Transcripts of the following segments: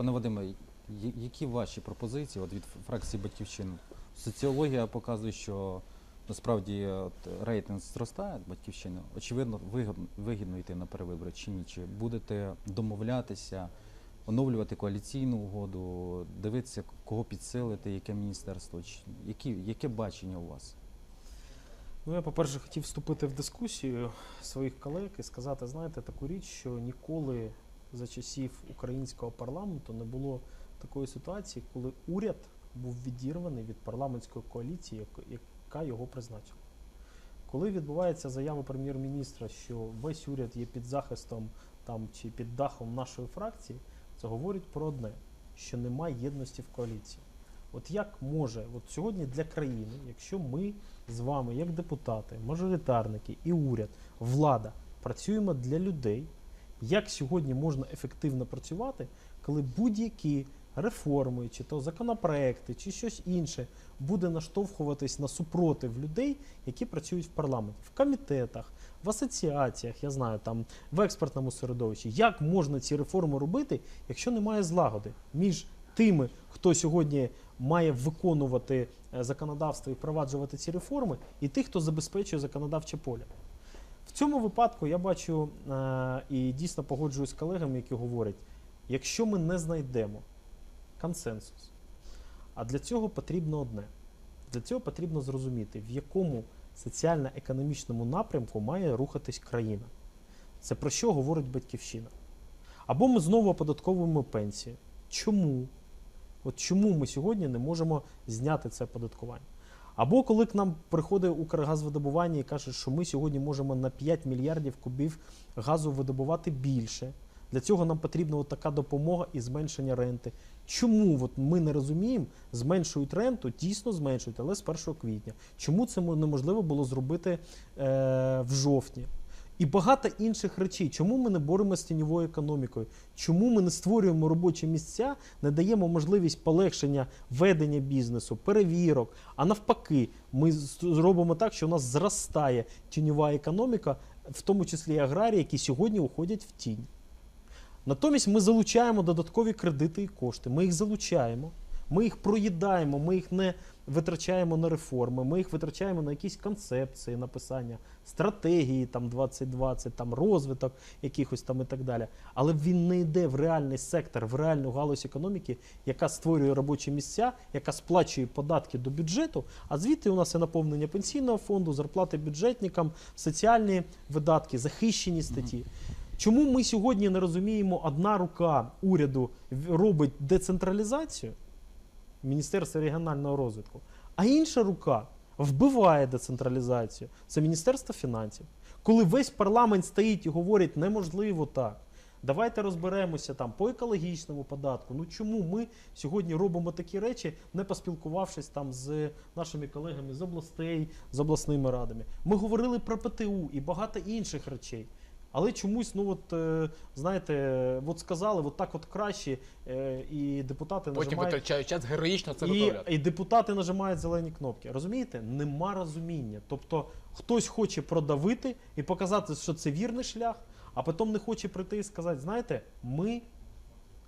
Пане Вадиме, які ваші пропозиції от від фракції Батьківщина? Соціологія показує, що насправді от, рейтинг зростає батьківщини. Очевидно, вигідно, вигідно йти на перевибори чи ні? Чи будете домовлятися, оновлювати коаліційну угоду, дивитися, кого підсилити, яке міністерство? Чи, які, яке бачення у вас? Ну, я, по-перше, хотів вступити в дискусію своїх колег і сказати, знаєте, таку річ, що ніколи за часів українського парламенту не було такої ситуації, коли уряд був відірваний від парламентської коаліції, яка його призначила. Коли відбувається заява прем'єр-міністра, що весь уряд є під захистом там чи під дахом нашої фракції, це говорить про одне: що немає єдності в коаліції. От як може, от сьогодні для країни, якщо ми з вами, як депутати, мажоритарники і уряд, влада, працюємо для людей, як сьогодні можна ефективно працювати, коли будь-які реформи, чи то законопроекти, чи щось інше буде наштовхуватись на супротив людей, які працюють в парламенті, в комітетах, в асоціаціях, я знаю, там в експертному середовищі. Як можна ці реформи робити, якщо немає злагоди між тими, хто сьогодні має виконувати е, законодавство і впроваджувати ці реформи, і тих, хто забезпечує законодавче поле. В цьому випадку я бачу е, і дійсно погоджуюсь з колегами, які говорять, якщо ми не знайдемо консенсус, а для цього потрібно одне. Для цього потрібно зрозуміти, в якому соціально-економічному напрямку має рухатись країна. Це про що говорить батьківщина? Або ми знову оподатковуємо пенсії. Чому? От чому ми сьогодні не можемо зняти це оподаткування? Або коли к нам приходить Укргазвидобування і каже, що ми сьогодні можемо на 5 мільярдів кубів газу видобувати більше. Для цього нам потрібна от така допомога і зменшення ренти. Чому от ми не розуміємо, зменшують ренту, дійсно зменшують, але з 1 квітня. Чому це неможливо було зробити е, в жовтні? І багато інших речей. Чому ми не боремося з тіньовою економікою? Чому ми не створюємо робочі місця, не даємо можливість полегшення ведення бізнесу, перевірок? А навпаки, ми зробимо так, що у нас зростає тіньова економіка, в тому числі і аграрії, які сьогодні уходять в тінь. Натомість ми залучаємо додаткові кредити і кошти. Ми їх залучаємо, ми їх проїдаємо, ми їх не витрачаємо на реформи, ми їх витрачаємо на якісь концепції написання, стратегії там 2020, там розвиток якихось там і так далі. Але він не йде в реальний сектор, в реальну галузь економіки, яка створює робочі місця, яка сплачує податки до бюджету. А звідти у нас і наповнення пенсійного фонду, зарплати бюджетникам, соціальні видатки, захищені статті. Чому ми сьогодні не розуміємо, одна рука уряду робить децентралізацію Міністерства регіонального розвитку, а інша рука вбиває децентралізацію. Це Міністерство фінансів. Коли весь парламент стоїть і говорить, неможливо так. Давайте розберемося там по екологічному податку. Ну чому ми сьогодні робимо такі речі, не поспілкувавшись там з нашими колегами з областей, з обласними радами? Ми говорили про ПТУ і багато інших речей. Але чомусь, ну от е, знаєте, от сказали, от так от краще, е, і депутати Потім нажимають. витрачають час героїчно це І, і депутати нажимають зелені кнопки. Розумієте? Нема розуміння. Тобто хтось хоче продавити і показати, що це вірний шлях, а потім не хоче прийти і сказати: знаєте, ми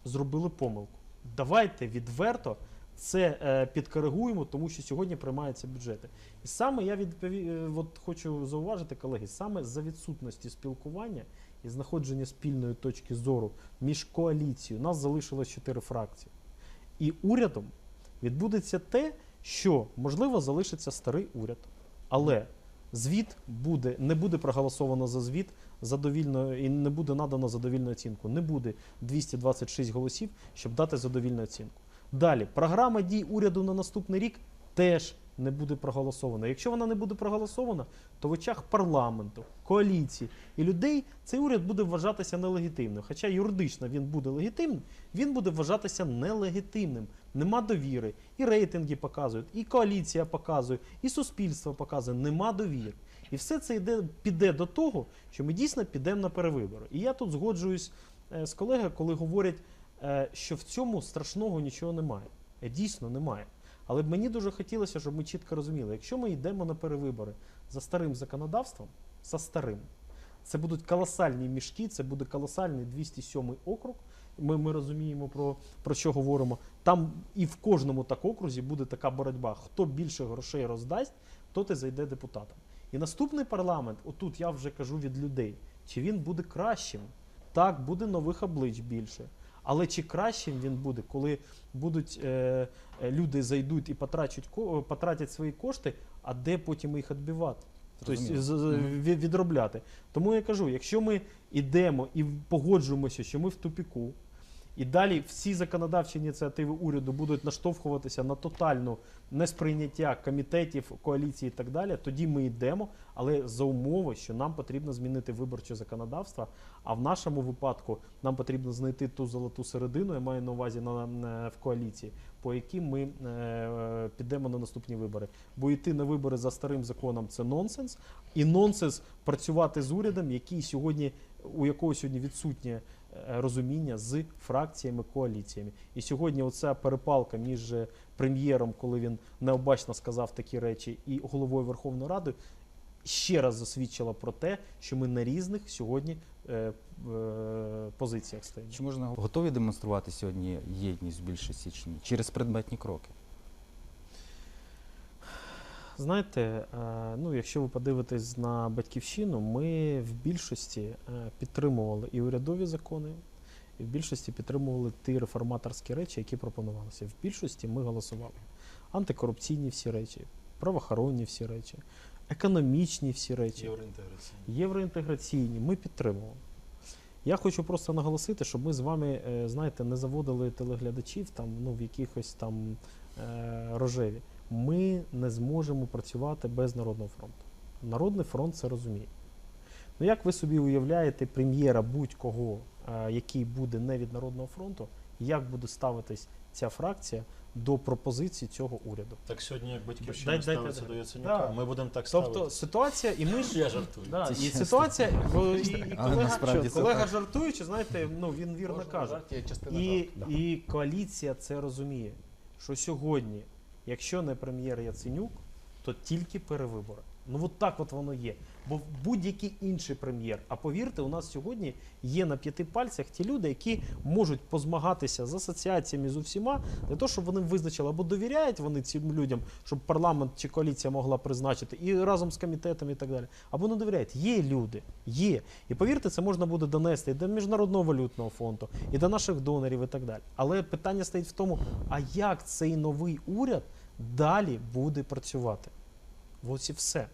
зробили помилку. Давайте відверто це е, підкоригуємо, тому що сьогодні приймаються бюджети. І саме я відпові... е, от хочу зауважити, колеги, саме за відсутності спілкування і знаходження спільної точки зору між коаліцією, нас залишилось чотири фракції. І урядом відбудеться те, що можливо залишиться старий уряд, але звіт буде не буде проголосовано за звіт задовільно і не буде надано задовільну оцінку. Не буде 226 голосів, щоб дати задовільну оцінку. Далі програма дій уряду на наступний рік теж не буде проголосована. Якщо вона не буде проголосована, то в очах парламенту, коаліції і людей цей уряд буде вважатися нелегітимним. Хоча юридично він буде легітимним, він буде вважатися нелегітимним. Нема довіри. І рейтинги показують, і коаліція показує, і суспільство показує. Нема довіри. І все це йде, піде до того, що ми дійсно підемо на перевибори. І я тут згоджуюсь е, з колегою, коли говорять, що в цьому страшного нічого немає. Е, Дійсно немає. Але мені дуже хотілося, щоб ми чітко розуміли, якщо ми йдемо на перевибори за старим законодавством, за старим, це будуть колосальні мішки, це буде колосальний 207 округ, ми, ми розуміємо про, про що говоримо. Там і в кожному так окрузі буде така боротьба. Хто більше грошей роздасть, тот і зайде депутатом. І наступний парламент, отут я вже кажу від людей, чи він буде кращим? Так, буде нових облич більше. Але чи кращим він буде, коли будуть е, е, люди зайдуть і потрачуть ко- потратять свої кошти, а де потім їх відбивати? Тобто відробляти. Тому я кажу, якщо ми йдемо і погоджуємося, що ми в тупіку, і далі всі законодавчі ініціативи уряду будуть наштовхуватися на тотальну несприйняття комітетів, коаліції і так далі, тоді ми йдемо, але за умови, що нам потрібно змінити виборче законодавство. А в нашому випадку нам потрібно знайти ту золоту середину, я маю на увазі на, на- в коаліції, по якій ми е, підемо на наступні вибори. Бо йти на вибори за старим законом це нонсенс, і нонсенс працювати з урядом, який сьогодні у якого сьогодні відсутнє розуміння з фракціями, коаліціями. І сьогодні оця перепалка між е, прем'єром, коли він необачно сказав такі речі, і головою Верховної Ради ще раз засвідчила про те, що ми на різних сьогодні е, е, позиціях стоїмо. Чи можна готові демонструвати сьогодні єдність в більшості чи ні? Через предметні кроки? Знаєте, е, ну якщо ви подивитесь на батьківщину, ми в більшості е, підтримували і урядові закони, і в більшості підтримували ті реформаторські речі, які пропонувалися. В більшості ми голосували. Антикорупційні всі речі, правоохоронні всі речі, економічні всі речі. Євроінтеграційні. євроінтеграційні, ми підтримували. Я хочу просто наголосити, щоб ми з вами, е, знаєте, не заводили телеглядачів там, ну, в якихось там рожеві. Ми не зможемо працювати без Народного фронту. Народний фронт це розуміє. Ну, як ви собі уявляєте прем'єра будь-кого, е, який буде не від Народного фронту, як буде ставитись ця фракція до пропозицій цього уряду? Так сьогодні, як батьківщина Дай- ставиться до Яценюка, Да. ми будемо так ставити. Тобто ситуація, і ми ж Я жартую. Да, і ситуація, бо і, і колега, що, колега жартуючи, знаєте, ну він вірно каже. І, і коаліція це розуміє, що сьогодні, якщо не прем'єр Яценюк, то тільки перевибори. Ну от так от воно є. Бо будь-який інший прем'єр. А повірте, у нас сьогодні є на п'яти пальцях ті люди, які можуть позмагатися з асоціаціями з усіма для того, щоб вони визначили або довіряють вони цим людям, щоб парламент чи коаліція могла призначити, і разом з комітетом і так далі. Або не довіряють. Є люди, є. І повірте, це можна буде донести і до міжнародного валютного фонду, і до наших донорів, і так далі. Але питання стоїть в тому, а як цей новий уряд далі буде працювати? Ось і все.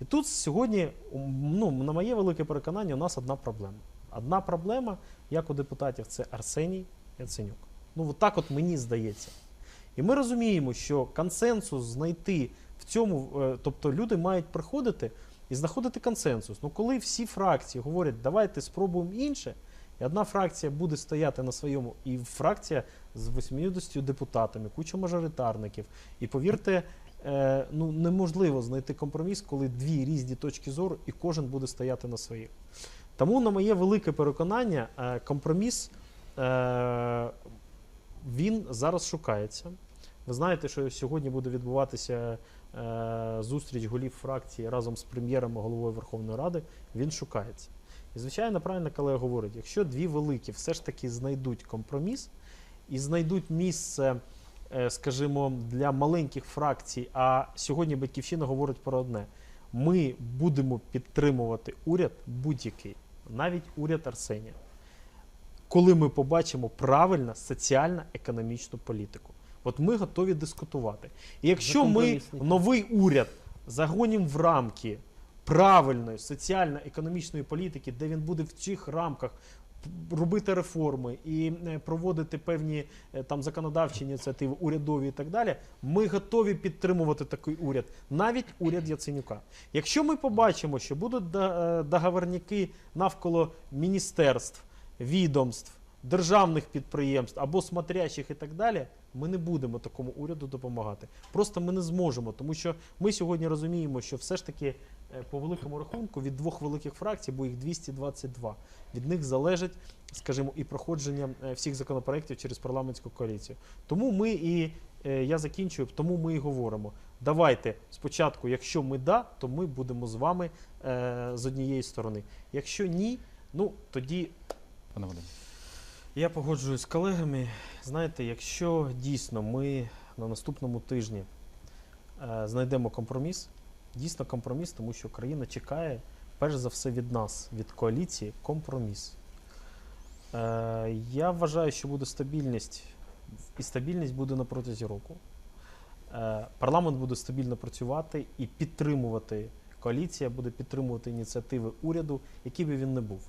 І тут сьогодні, ну, на моє велике переконання, у нас одна проблема. Одна проблема, як у депутатів, це Арсеній Яценюк. Ну, от так от мені здається. І ми розуміємо, що консенсус знайти в цьому, е, тобто люди мають приходити і знаходити консенсус. Ну, коли всі фракції говорять, давайте спробуємо інше, і одна фракція буде стояти на своєму, і фракція з 80 депутатами, куча мажоритарників. І повірте, ну неможливо знайти компроміс, коли дві різні точки зору, і кожен буде стояти на своїх. Тому, на моє велике переконання, е, компроміс е, він зараз шукається. Ви знаєте, що сьогодні буде відбуватися е, зустріч голів фракції разом з прем'єром і головою Верховної Ради. Він шукається. І, звичайно, правильно колега говорить, якщо дві великі все ж таки знайдуть компроміс і знайдуть місце, е, скажімо, для маленьких фракцій, а сьогодні Батьківщина говорить про одне: ми будемо підтримувати уряд будь-який, навіть уряд Арсенія, коли ми побачимо правильну соціально-економічну політику. От ми готові дискутувати. І якщо ми новий уряд загонимо в рамки правильної соціально-економічної політики, де він буде в цих рамках робити реформи і е, проводити певні е, там законодавчі ініціативи, урядові і так далі, ми готові підтримувати такий уряд, навіть уряд Яценюка. Якщо ми побачимо, що будуть е, навколо міністерств, відомств, державних підприємств або смотрящих і так далі, ми не будемо такому уряду допомагати. Просто ми не зможемо, тому що ми сьогодні розуміємо, що все ж таки е, по великому рахунку від двох великих фракцій, бо їх 222, від них залежить, скажімо, і проходження е, всіх законопроєктів через парламентську коаліцію. Тому ми і е, я закінчую, тому ми і говоримо. Давайте спочатку, якщо ми да, то ми будемо з вами е, з однієї сторони. Якщо ні, ну тоді Пане Вадим. Я погоджуюсь з колегами. Знаєте, якщо дійсно ми на наступному тижні е, знайдемо компроміс, дійсно компроміс, тому що країна чекає, перш за все, від нас, від коаліції, компроміс. Е, я вважаю, що буде стабільність, і стабільність буде на протязі року. Е, парламент буде стабільно працювати і підтримувати. Коаліція буде підтримувати ініціативи уряду, який би він не був.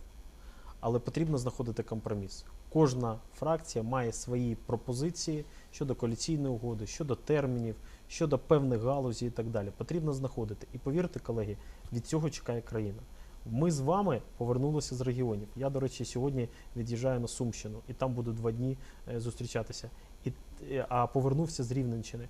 Але потрібно знаходити компроміс. Кожна фракція має свої пропозиції щодо коаліційної угоди, щодо термінів, щодо певних галузей і так далі. Потрібно знаходити. І повірте, колеги, від цього чекає країна. Ми з вами повернулися з регіонів. Я, до речі, сьогодні від'їжджаю на Сумщину і там буду два дні е, зустрічатися. І, е, а повернувся з Рівненщини.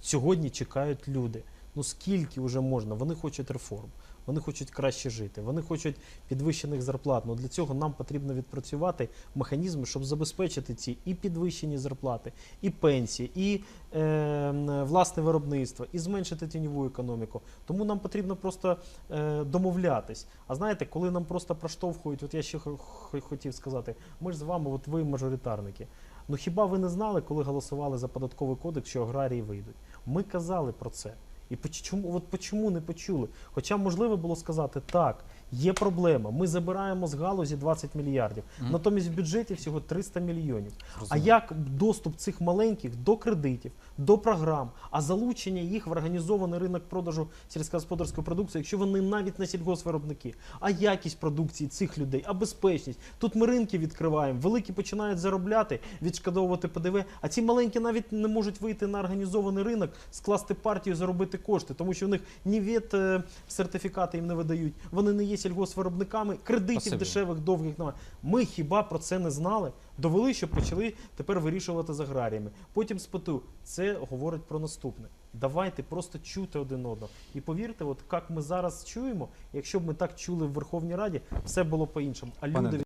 Сьогодні чекають люди. Ну скільки вже можна? Вони хочуть реформ, вони хочуть краще жити, вони хочуть підвищених зарплат. Ну для цього нам потрібно відпрацювати механізми, щоб забезпечити ці і підвищені зарплати, і пенсії, і е, власне виробництво, і зменшити тіньову економіку. Тому нам потрібно просто е, домовлятись. А знаєте, коли нам просто проштовхують, от я ще хо- хо- хотів сказати, ми ж з вами, от ви мажоритарники. Ну хіба ви не знали, коли голосували за податковий кодекс, що аграрії вийдуть? Ми казали про це. І почому от почому не почули? Хоча можливо було сказати, так, є проблема, ми забираємо з галузі 20 мільярдів, Мгм. натомість в бюджеті всього 300 мільйонів. А як доступ цих маленьких до кредитів, до програм, а залучення їх в організований ринок продажу сільськогосподарської продукції, якщо вони навіть не сільгоспвиробники, а якість продукції цих людей, а безпечність. Тут ми ринки відкриваємо, великі починають заробляти, відшкодовувати ПДВ, а ці маленькі навіть не можуть вийти на організований ринок, скласти партію, заробити кошти, тому що в них ні від е, сертифікати їм не видають, вони не є сільгоспвиробниками, кредитів Спасибі. дешевих, довгих немає. Ми хіба про це не знали? Довели, що почали тепер вирішувати з аграріями. Потім спиту. Це говорить про наступне. Давайте просто чути один одного. І повірте, от як ми зараз чуємо, якщо б ми так чули в Верховній Раді, все було по-іншому. А Пане люди